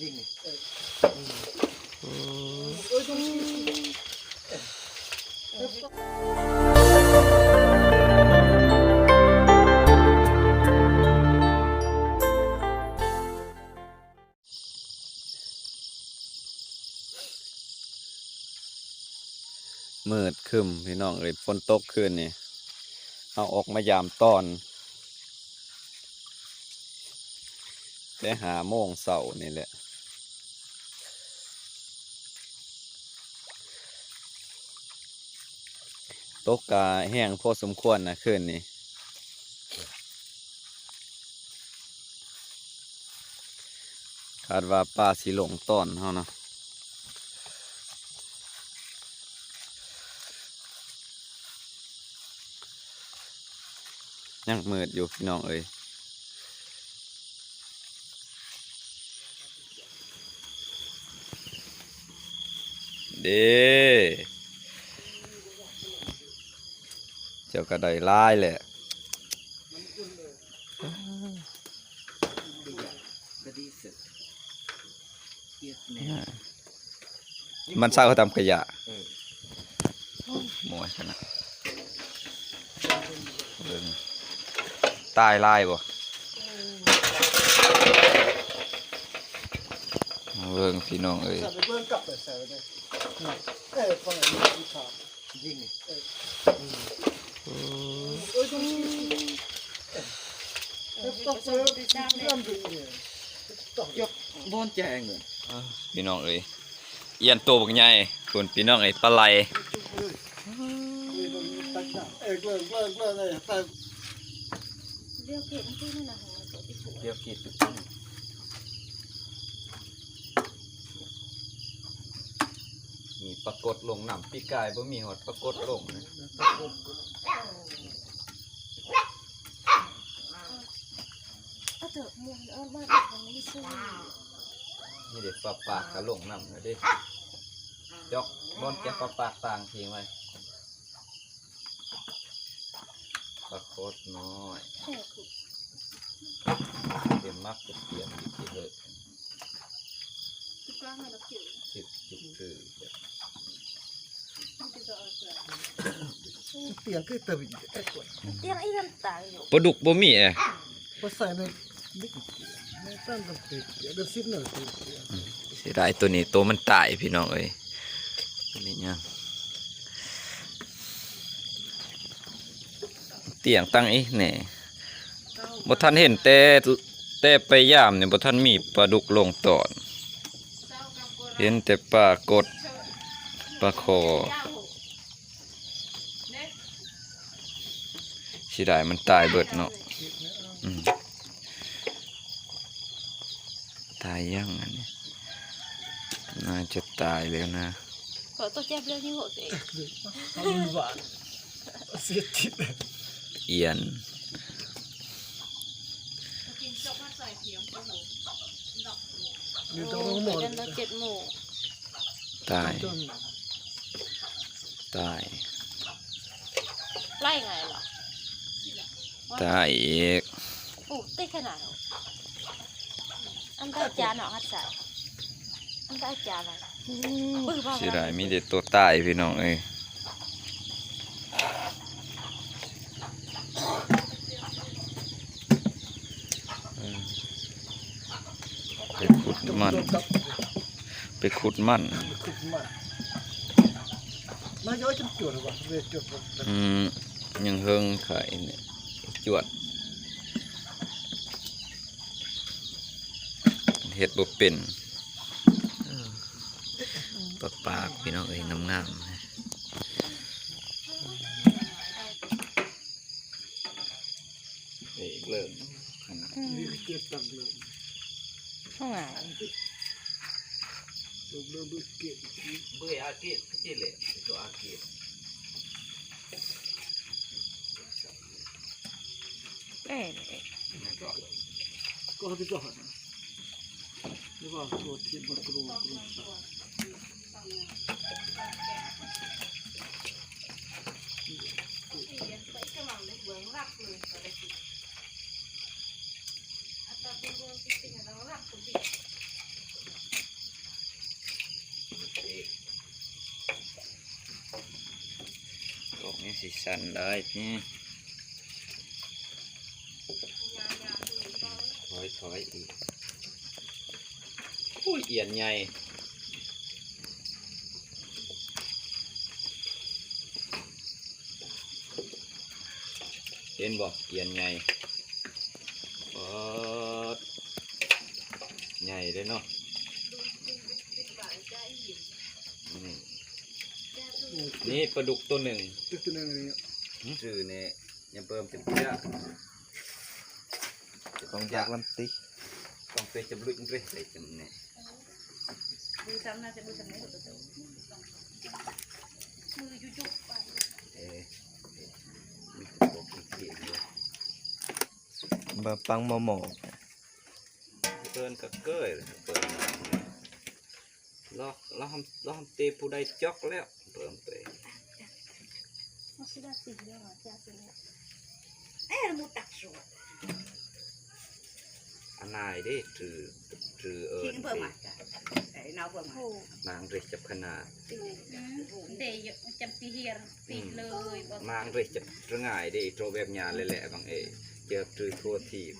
ยิงนี่อืมมืดคึมพี่น้องเอ้ยฝนตกคืนนี่เอาออกมายามตอน แต่หาโมงเสาร์นี่แหละ ตกกาแห้งพอสมควรนะคืนนี้คาดว่าปลาสีหลงต้อนเฮาเนาะยังมืดอยู่พี่น้องเอ้ยเด้เจ้าก็ได้ลายแหละมันเศร้าเขาทำขยะหมวยขนาดตายลายบ่เบิ่งพี่น้องเอ้ยเบิ่งกลับไปใส่ไปเลยเออคนไหนมีวิชายิงนี่เอ้ยตรงนี้เออต้องเอองดึกเนี่ยต้อง ยก บอนแจงเลยพี่น้องเอ้ยเอียนโตบักใหญ่คุณพี่น้องเอ้ยปลาไหลเลยเออตรงนี้ตั้งน้าเลิกเลิกเลิกเลยแต่เรียกเก็บที่นั่นนะของตัวที่ถูกเดี๋ยวกิดมีปรากฏลงน้ำปีกายบ่มีหอดปรากฏลงนะ เอาเถอะมวนเอาบ้านของนี้ซื้อนี่เด็กปลาปากกะลงน้ำนะเด้จอกบอนแกะปลาปากต่างทิ้งไว้ปรากฏน้อยแค่คือเตรียมมักจะเตรียมอยู่ที่เลยคือกลางให้เราเกี่ยวสิบจุดคือมันจะเอาเถอะเตียงก็ตะวิเอ้ยกดเตียงไอ้กันตายอยู่ปลาดุกบ่มีเอ้พอใส่ใน บิ๊กไม่ตั้งกับติดเดี๋ยวเดี๋ยวซิปหน่อยสิเสียดายตัวนี้ตัวมันตายพี่น้องเอ้ยตัวนี้ยังเตียงตั้งอีแหน่ยบ่ทันเห็นแต่แต่ไปยามเนี่ยบ่ทันมีปลาดุกลงตอนเห็นแต่ปลากดปลาคอสิได้มันตายเบิดเนาะอืม ตายยังอันนี้น่าจะตายแล้วนะขอตัวเจ็บเรื่องที่หัวตัวเองเอาดูหวานเสียทิศเอียนเดี๋ยวต้องลงหมดเดินเราเจ็ดโมงตายจนตาย ไล่ไงหรอตายอีกโอ้ได้ขนาดเหร ออันตาจานเหรอฮัทใส่อันตาจานอะไรบื้อบ้าเสิได้มีแต่ตัวตายพี่น้องเอ้ยเออไปขุดมันดับไปขุดมันขุดมันมาย้อยจนจวดว่ะเวทจวดว่ะอืมยังเฮิงไข่เนี่ยจวด เห็ดบ่เป็นเออปลาปากพี่น้องเอ้ยงามๆนะเอ้ยเริ่มขนาดนี่เก็บตังค์เลยข้างหลังเริ่มเริ่มเก็บเบื่ออาเกตพี่เละตัวอาเกตเอ้ยก็ที่ก็หันห รือว่าตัวที่มันกลัวกลัวเเองกล่องนี้สิสันได้นี่ถอยถอยอีก อุ้ยเอียนใหญ่เห็นบ่เอียนใหญ่ปอดใหญ่เลยเนาะอืมนี่ปลาดุกตัวหนึ่งตึกตัวนึงนี่ชื่อเนี่ยยังเพิ่มเป็นเจ้าของยากลำติต้องไปจำลุกไปใส่จำเนี่ย ดูซ้ำน่าจะดูซ้ำนี้ตัวโตมือจุกๆไปเอ๊ะมีกบอกเขียนด้วยบะปังมะหมอกเปิ้นก็เกยเปิ้นล็อกล็อกทำล็อกทำเตะผู้ใดจอกแล้วเปิ้นไปมันสิได้สิเรื่องอะจ้าสิเนี่ยเอ๊ะมูตักสว นนายได้ถือถือเอิทิ้ญงเพิ่มมาจ้ะไอ้น้าเพิ่มมาโอ้นางเรจับขนาดตีเดยจำปีเฮียร์ปิดเลยบอกนางเรจับระง่ายได้โตรแบบหยาเลยแหละบางเอเจอถือทั่วทีบ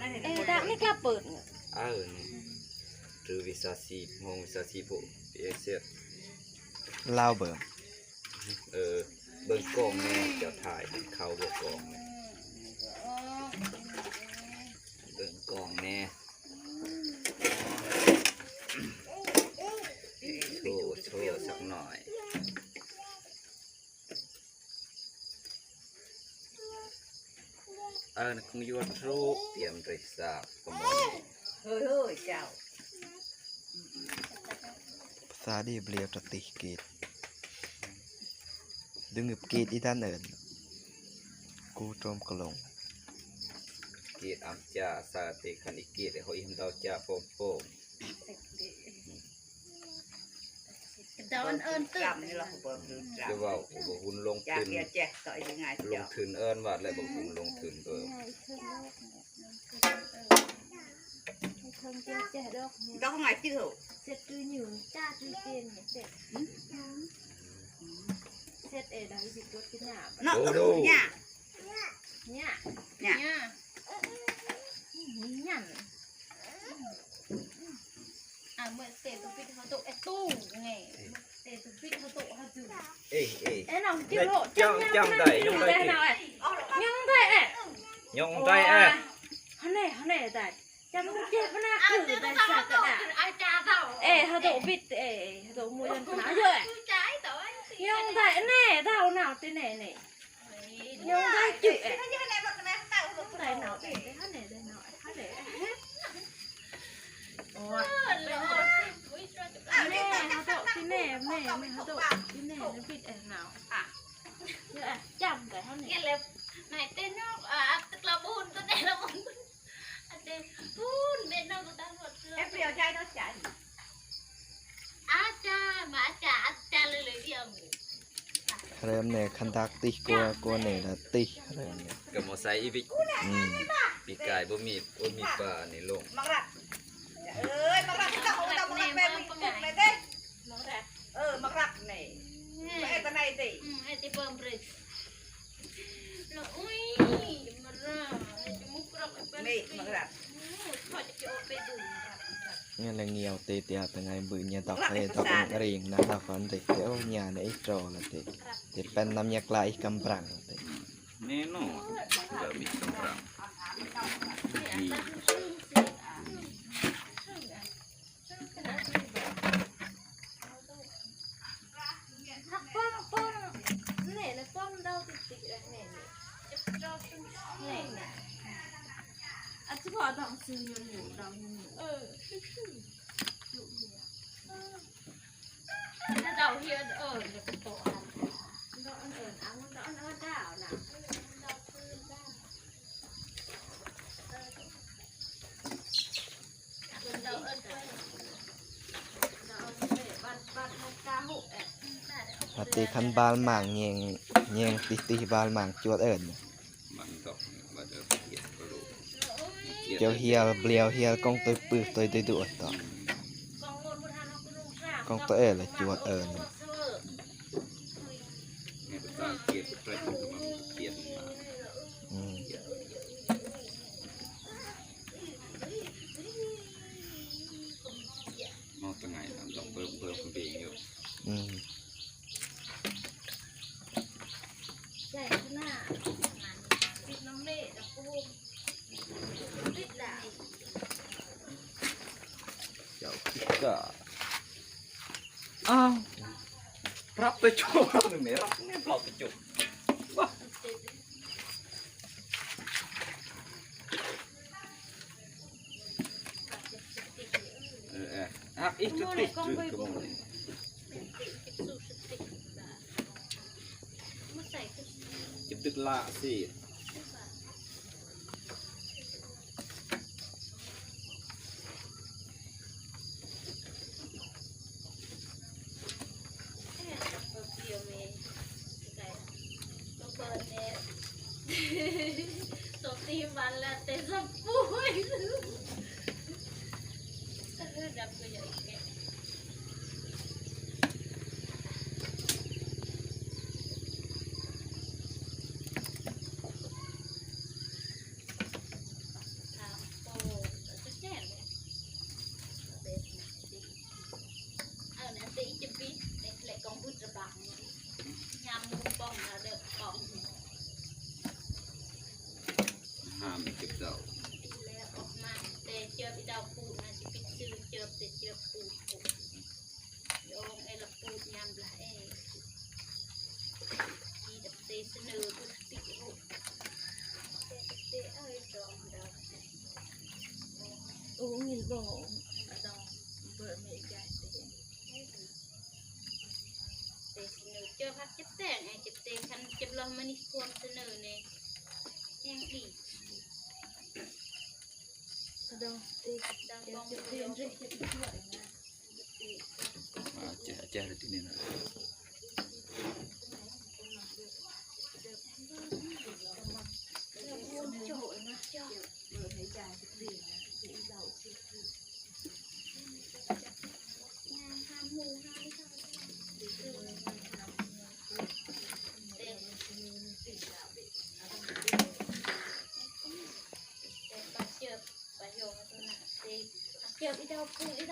นั่นเห็นเอ๊ะคนแต่ไม่กล้าเปิดเนี่ยเออนี่ถือวิสาสีงงวิสาสีผู้เอเซียลาวเบิ่มเออเบิ่งกล้องแน่เดี๋ยวถ่ายเป็นเขาเบิ่งกล้องแน่เบิ่งกล้องแน่โชว์โชว์สักหน่อย เออนักมยวดรูปเตรียมริสาบกมลเฮ้ยเฮ้ยเจ้าภาษาดีเบลียวตะติเกตดึงอึบเกตอีด้านเอินกูตรมกระลงเกียรติอัมจาสาติคันอิเกียรติหอยหิมดาวจาโปมโปม เดาอันเอิญตื่นจำนี่เราเพิ่มดูจจะว่าบ่หุ่นลงำจากทุนเกียร์แจ๊ต่อยยังไงลงเจ้าทุนเอิ้นว่าแล้วบ่หุ่นลงทุนเบิ่มเทิงเจ้าแจ๊ดอกเนี่ย đó không ai chứ hữu เสร็จคืออยู่จ้าคือเตียนเนี่ยเสร็จเสร็จเอ๋ได้สิตัวที่หน้า nó có đủ nha เนี่ย nha เนี่ยนี่ยันอะเมื่อเตะตัวปิดเขาตกไอ้ตู้ไงเตะตัวปิดเขาตกเขาจุดเอ้ยเอ้ยเอ้น้องจิ้มโลจ้องจ้องได้ยังได้หน่อยยังได้เอ๊ะยองได้อะฮันเน่ฮันเน่ได้จำเจ็บนะคือได้สักกระดาษอาจารย์ เราเอ๊ะเขาตกปิดเอ๊ะเขาตกมวยกันขาเยอะ trái tới ยังได้แน่เท่าหนาวตีแน่แน่ยังได้จุเอ๊ะ cái này bật cái này tao được ได้หนาวเอ๊ะได้ฮันเน่ได้หนาวฮันเน่โอ้ย แม่เขาโตที่แม่แม่แม่เขาโตที่แม่แล้วปิดแอบหนาวอะเยอะจำแต่เท่านี้ nghe là này tên nó à tức là bún tôi đây là bún à tên bún bên đâu người ta một em biểu trai nó chạy à cha mà cha cha lên lấy điểm เริ่มเนี่ยคันดักติกลัวกลัวเนี่ยละติเริ่มเนี่ยก็มอไซค์อีวิกอืมปีกายบ่มีบ่มีปลานี่ล เอ้มารักเจ้าเจ้ามารักแม่พี่ปุ๊กเลยเด้มารักเออมารักนี่ไอ้ตาไหนดิไอ้ที่เบิ่มเริกแล้วอุ้ยมารักจมูกรักนี่มารักพอจะเอไปดูนี่ยแงเงียวเตะเตะตั้งไงบุญเนี่ยตอกเลตอกเรียงนะตอกคนเตะเอ้าเนี่ยในอีกโตละติเตะเป็นน้ำยากลายกำปรังเตะแน่นอนเจะมีกำปรังนี่ ถ้าป้องป้องเนี่ยแล้วป้องเดาติดติดอะไรเนี่ยเนี่ยเนี่ยอาจจะพอต้องซื้ออยู่อยู่ดองอยู่เออ nó đầu hiên ở được cái tổ ดองเอิญเอาดองเอิญดาวนะดองเอิญดองเอิญบ้านบ้านมุกกาหุเอ๊ะาตีคันบาลหมางเงียงเงียงตีตีบาลหมางจวดเอิญมันก็บ่ได้เกียรติบ่รู้เจียวเฮียเบลียวเฮียกองตัวปื้อตัวดุดต่อกองตัวเอิญละจวดเอิญภาษาอังกฤษประเทศมันก็มาเขียนมา ừ. มองตรงไหนนะต้องเพิ่มเพิ่มเพิ่มอยู่ Ừ. ใหญ่ขนาปิดน้ำเละแล้วก็ปิดดาวเจ้าคิดก็อ้าวรับไปจุกหนึ่งเนี่ยรับเนี่ปล่าไปจุกเออเอออะอีกจุดติดจุดก็มองเลย มาใส่ก็ จิบตึกละสิเดียวเมย์ไก่ตัวเปิดเนี่ยตัวตีมันแล้วเตะสปุยเออดับตัวใหญ่แก ทางโป้จะแน่เลยเด็กเอาเนี่ยตีจะปิดในเหล็กกองพุทธบังยามมุมป้องนะเด็กกอง ห้าม เก็บเดาแล้วออกมาแต่เจอพี่ดาวปูนะจะปิดชื่อเจอแต่เจอปูปูโยงไอ้ละปูยามละเอ้ที่ดับเตเสนอทุกติรูปเตเอ้ยดองดาวโอ้เงินบ่ดองเบอร์เมย์ใจเตเตเสนอเจอพักจับแต่งไอ้จับเตคันจับลองมานิควมเสนอเนี่ยยังอี ดองเอ๊ะดังเดี๋ยวจะเเรียนเรื่องจะช่วยนะมาเจ้าเจ้าที่นี่นะ เรื่องวนโจยนะเจ้าเปิดให้จ่ายสิบสี่นะสี่เดาสิบสี่ งานห้ามหมูห้ามเขาเต็มแต่ปัจเจอประโยชน์ตัวนั้นเต็มเจออีด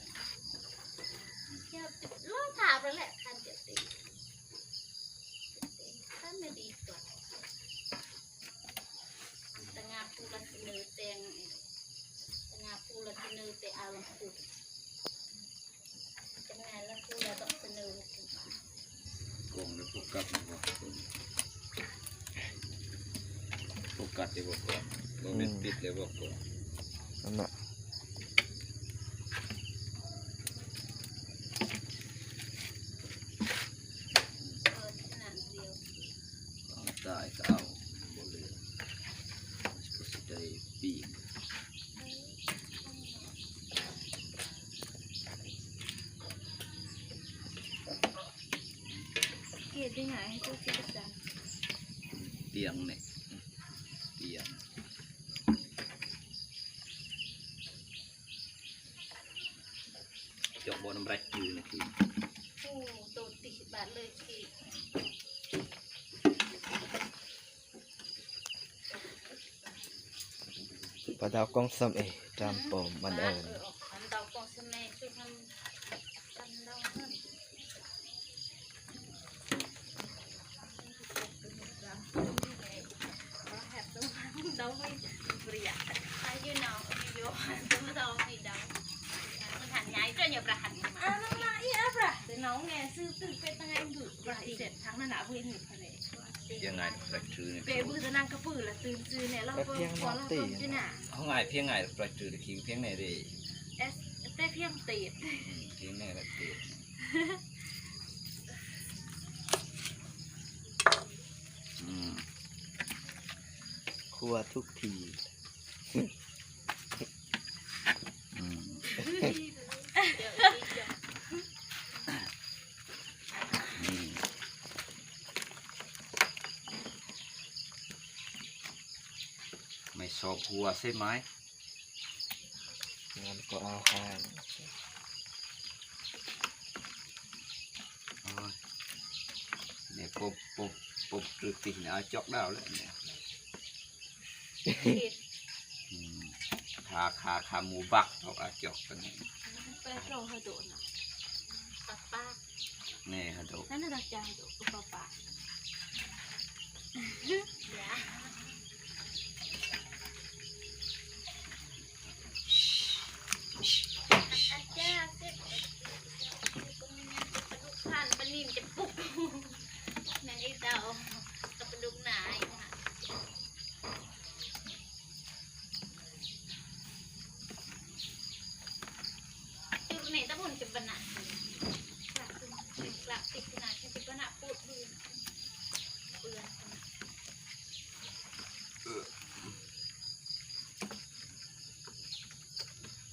แล้วแหละท่านจะตีท่านไม่ดีกว่าตงาพูละเนื้อแตงตงาพูละเนื้อไปเอาลังปูจังไงละพูละตองเนื้อกองเลยปกกัดนะว่าปกกัดเลยบอกก่อนโมเมนติดเลยบอกก่อนนั่นแหละออขนาดเดียว เอาได้ก็เอาบนเลยก็สิได้ปีก เกียรติยังไงให้ตัวคิดจัง เตียงเนี่ยเตียงจบบนน้ำไรจืดนะคือโอ้โดนติดบาทเลยสิ Bà đào con sâm ế, trăm bồ mình บาท ơn. เออออกอันเดา อย่าประหันมาอะน้องมาอีอะปะแต่น้องแง่ซื้อตื่นเป็นยังไงดูปะเสร็ดทั้งนั้นอะเพื่นหนึ่งทะเลยังไงปลาจืดเปรือจะนั่งกระปือละตื่นซื้อเนี่ยเราเพิ่มพอเราเพิ่มจืน่ะเขาง่ายเพียงไง่ายปลาจืดขิงเพียงไหนดีเอสแต่เพียงตีดขิงไหนละตีดครัวทุกที ไม่ชอบหัวใช่ไหมงั้นก็เอาห้างโอ้ยเนี่ยปบปบปบตรึกติเนี่ยเอาจอกดาวแล้วเนี่ยเผ็ดอืมขาขาขาหมูบักเอาเอาจอกกันนี่ไปโรให้โดนอะปักป้าแน่ฮะโดกนั่นน่ะดักใจโดนกูปะปะอย่าอาจารย์เสร็จผ่านปนิ่มจะปุ๊บแม่ไอ้เต่ากับปลาดุกหนาอีกค่ะจุดไหนตะบุนจะบรรณะกลับกลับติดขนาดจะบรรณะปูดบืนเปื้อน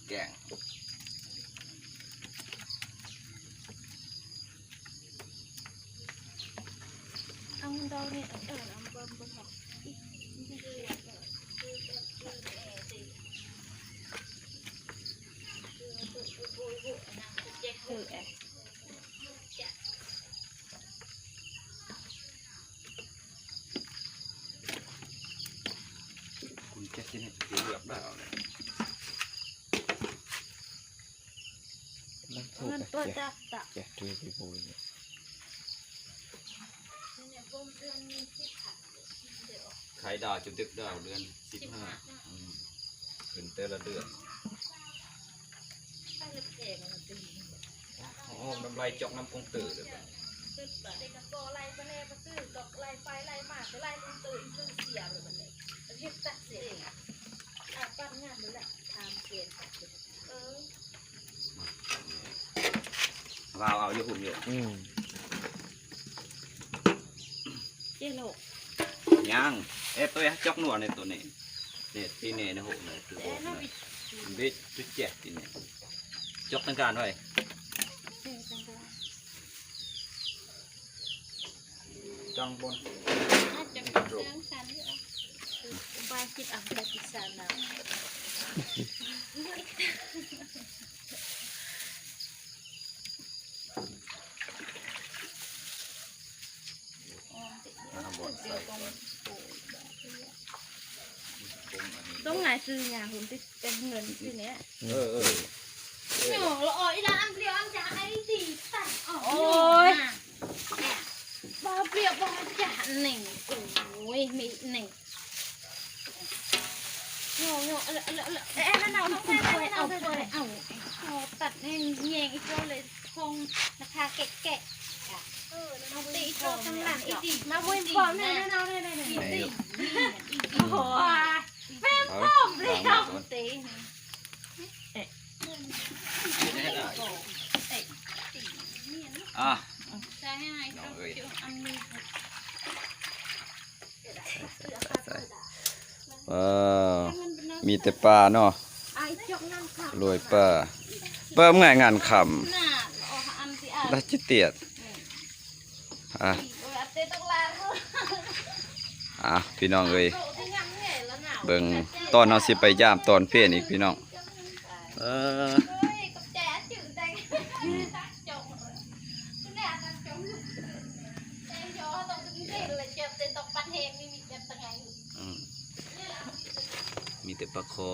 แกง เอาเงินเราเนี่ยเออเอาเบิ่มเบิ่มบอกเออแอะคุณแจ็คที่นี่เลือกดาวเลยนั่งโทษเงินกับตัวแกจักตะแกด้วยไปโบยเนี่ย ไข่ดาวจุดดึกดาวเดือนสิบห้าอืมขึ้นแต่ละเดือนอ๋อน้ำลายจอกน้ำปงตื่นเลยบัดเด็กก็ไล่ไปเลยมาซื้อดอกไล่ไฟไล่มาก็ไล่ลงตื่นขึ้นเสียเลยมันเลยเฮ็ดตักเสียอะปั้นงานนั่นแหละทำเปลี่ยนเออวาวเอาอยู่หุ่นอยู่อืมเจ๊โลกยัง เอ๊ะตัวจอกหนวดในตัวนี้เนี่ยตีเนี่ยนะหุ่นเลยคือโอ้ยมันบิดจุดแจก ตีเนี่ยจอกตั้งการไว้เจ๊จังเลยจังบนอาจจะเป็นเรื่องฉันเยอะบ้านคิดอะแต่พิซซ่านะอ่าบนใส่ก่อนปรุงอันนี้ต้องไงซื้อยาหุ่นที่เป็นเงินที่เนี้ยเออเออหนูละอ่อยละอันเดียวอันจะให้ดีตัดออกโอ้ยบ้าเปรียบบ้าจะหนึ่งโอ้ยมีหนึ่งโยโย่เอาละเอาละเอาละเอ๊ะนั่นเอาต้องไปเอาไปเอาเอาไปไปเอาเอาตัดแห้งแยงอีกตัวเลยทองราคาแกะแกะเอาตีโตข้างหลังอีกทีมาบุญพร้อมเนี่ยนั่นเอาเนี่ยเนี่ยอีเนี่ยกทีโอ้โห เอาล้างมือก่อนตีอะใช่ให้ต้องจุดอันนี้เออมีแต่ปลาเนาะไอ้จกนั่งขับรวยปลาเปิ้มง่ายงานคน่าเอาอันที่อะำรัชจิเตียดอะอ้ยเต้ต้องลาเอะพี่น้องเอ้ย เบิ่งตอนเราสิไปย่ามตอนเพี้ยนอีกพี่น้องเออเฮ้ยกับแจ๊ดจืดใจตักจงคุณแม่ตักจงแจ๊ยอต้องถึงเด็กเลยเจ็บเต้ต้องปันเฮงนี่มีเจ็บตั้งไงอืมมีแต่ปลาคอ